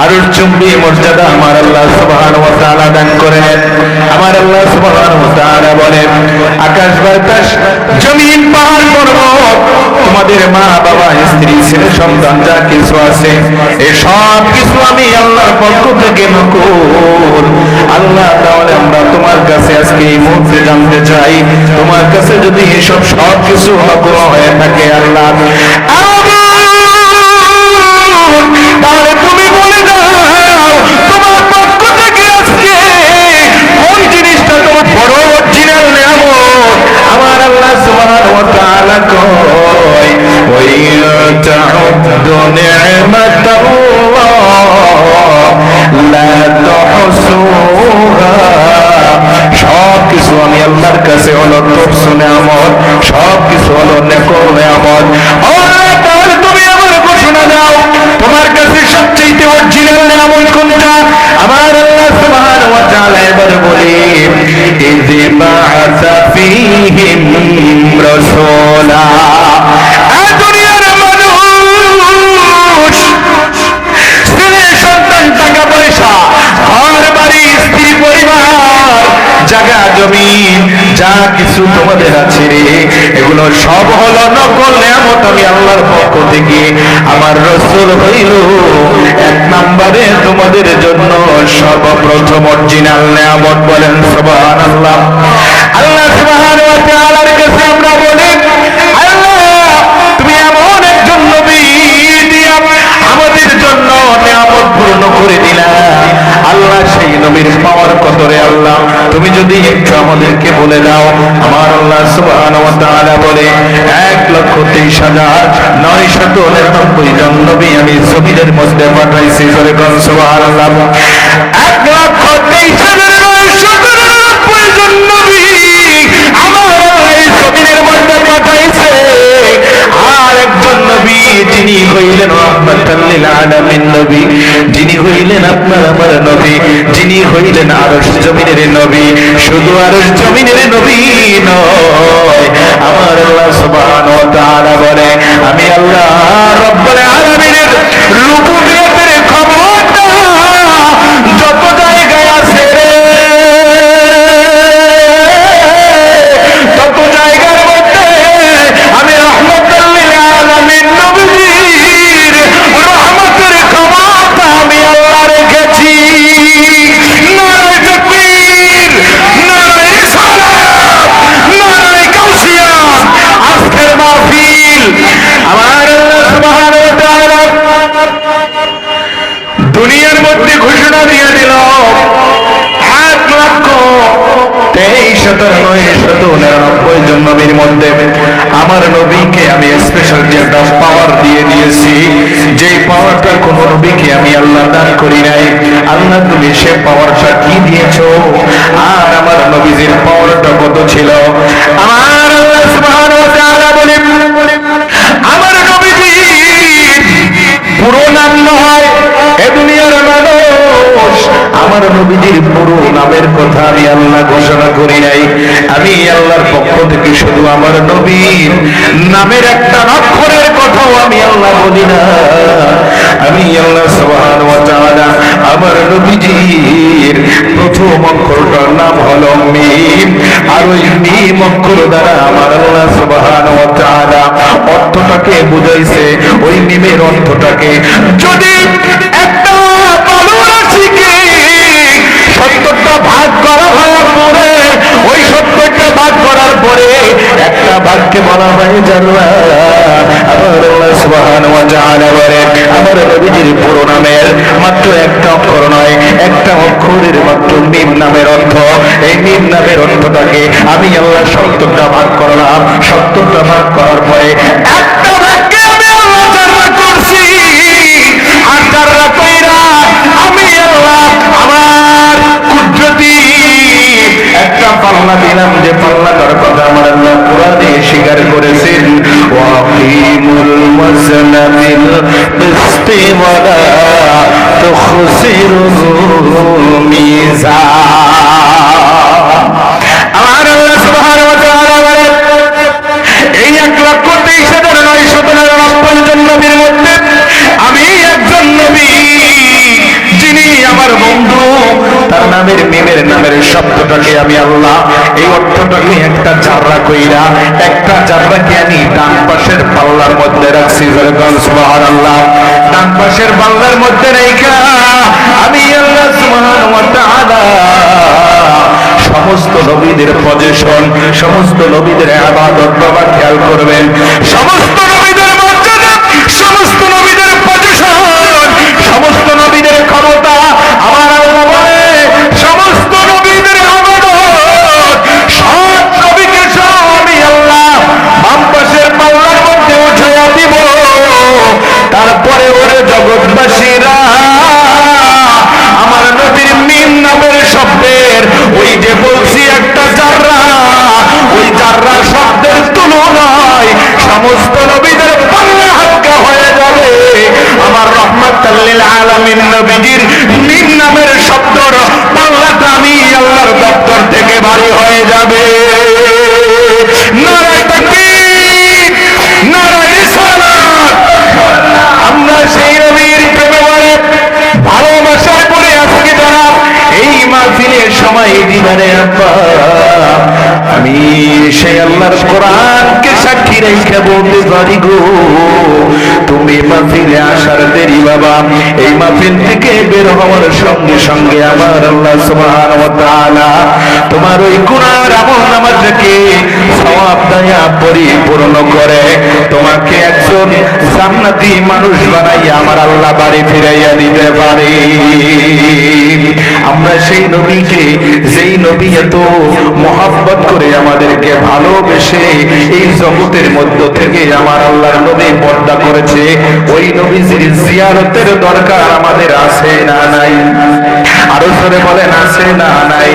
আরুর চুম্বি মর্যাদা আমার আল্লাহ সুবহান ওয়া তাআলা দান করেন। আমার আল্লাহ সুবহান ওয়া তাআলা বলেন, আকাশ বাতাস, জমিন, পাহাড়, পর্বত, তোমাদের মা, বাবা, স্ত্রী, ছেলে, সন্তান, যা কিছু আছে এই সব কিছু আমি আল্লাহর পক্ষ থেকে নকুল আল্লাহ, তাহলে আমরা তোমার কাছে আজকে এই মুহূর্তে জানতে চাই, তোমার কাছে যদি এসব সব কিছু নকল হয়ে থাকে আল্লাহ সব কিছু হলো নেকর নিয়ামত। তুমি আমার ঘোষণা দাও, তোমার কাছে সবচেয়ে অরিজিনাল নিয়ামত কোনটা? আমার আল্লাহ বলে, ইয বা'আসা ফীহিম রাসূলা। আ দুনিয়ার মানুষ ছেলে সন্তান, টাকা পয়সা, ঘর, বাড়ি, স্ত্রী, পরিবার, জায়গা, জমি যা কিছু তোমাদের আছে রে, এগুলো সব হলো নকল নিয়ামত আমি আল্লাহর পক্ষ থেকে। আমার রসুল হইল এক নম্বরে তোমাদের জন্য সর্বপ্রথম অরিজিনাল নিয়ামত বলেন সুবহানাল্লাহ। আল্লাহ সুবহানাহু ওয়া তাআলার কাছে আমরা বলি, আল্লাহ আমাদের জন্য নিয়ামত পূর্ণ করে দিলা নবীর পাওয়ার কত রে আল্লাহ? তুমি যদি একটু আমাদেরকে বলে দাও, আমার আল্লাহ তাআলা বলে, এক লক্ষ তেইশ হাজার নয় শত নিরানব্বই জন নবী আমি জমিনের মধ্যে পাঠাইছি এক লক্ষ তেইশ আর একজন নবী যিনি হইলেন রহমাতাল লিল আলামিন নবী, যিনি হইলেন আপনার আমার নবী, যিনি হইলেন আরশ জমিনের নবী, শুধু আরশ জমিনের নবী নয়, আমার আল্লাহ সুবহানাহু ওয়া তাআলা বলে, আমি আল্লাহ তেইশ শত নয়, শত নিরানব্বই জন নবীর মধ্যে আমার নবীকে আমি স্পেশাল যে একটা পাওয়ার দিয়ে দিয়েছি যে পাওয়ারটা কোন নবীকে আমি আল্লাহ দান করি নাই। আল্লাহ তুমি সে পাওয়ারটা কি দিয়েছ? নবীজির পুরো নামের কথা আমি আল্লাহ ঘোষণা করি নাই। আমি আল্লাহর পক্ষ থেকে শুধু আমার নবীর নামের একটা অক্ষরের কথাও আমি আল্লাহ বলি না। আমি আল্লাহ তাআলা আমার নবীজির প্রথম অক্ষরটার নাম হলো মিম। আর ওই মিম অক্ষর দ্বারা আমার আল্লাহ সুবহানাহু ওয়া অর্থটাকে বুঝাইছে। ওই মিমের অর্থটাকে যদি সুবহানাহু ওয়া আমার নবীজির পুরো নামের মাত্র একটা অক্ষর নয়, একটা অক্ষরের মাত্র মিম নামের অর্থ। এই মিম নামের অর্থটাকে আমি আল্লাহ সত্তরটা ভাগ করলাম। সত্তরটা ভাগ করার পরে পাল্লা দিলাম যে পাল্লাটার কথা আমার আল্লাহ কোরআনে স্বীকার করেছেন। বিল কিসতি ওয়ালা তুখসিরুল এই অর্থটাকে একটা চাররা কইরা, একটা জাররাকে আমি ডান পাশের পাল্লার মধ্যে রাখছি? সুবহান আল্লাহ ডান পাশের পাল্লার মধ্যে রেখা আমি আল্লাহ সুবহান ওয়া তাআলা। সমস্ত নবীদের পজিশন সমস্ত নবীদের আবাদত বাবা খেয়াল করবেন। সমস্ত সমস্ত নবীদের পাল্লা হালকা হয়ে যাবে। আমার রহমাতাল্লিল আলামিন নবীজির মিম নামের শব্দর পাল্লাটা আমি আল্লাহর দপ্তর থেকে ভারী হয়ে যাবে। নারায় তাকবীর, নারায় আমরা সেই নবীর প্রেমে পড়ে ভালোবাসায় পড়ে আজকে যারা এই মাহফিলের সময় দিবারে আমি সেই আল্লাহর কোরআনকে সাক্ষী রেখে বলতে পারি গো। তুমি মাহফিলে আসার দেরি বাবা। এই মাহফিল থেকে বের হওয়ার সঙ্গে সঙ্গে আমার আল্লাহ সুবহান ওয়া তাআলা তোমার ওই গুনার আমল নামাজকে সওয়াব দয়া পরিপূর্ণ করে। তোমাকে একজন জান্নাতি মানুষ বানাইয়া আমার আল্লাহ বাড়ি ফিরাইয়া দিতে পারে। আমরা সেই নবীকে, যেই নবী এত মহাব্বত করে আমাদেরকে ভালোবেসে এই জগতের মধ্য থেকে আমার আল্লাহর নবী পর্দা করেছে, ওই নবীজির জিয়ারতের দরকার আমাদের আছে না নাই? আরও জোরে বলেন, আছে না নাই?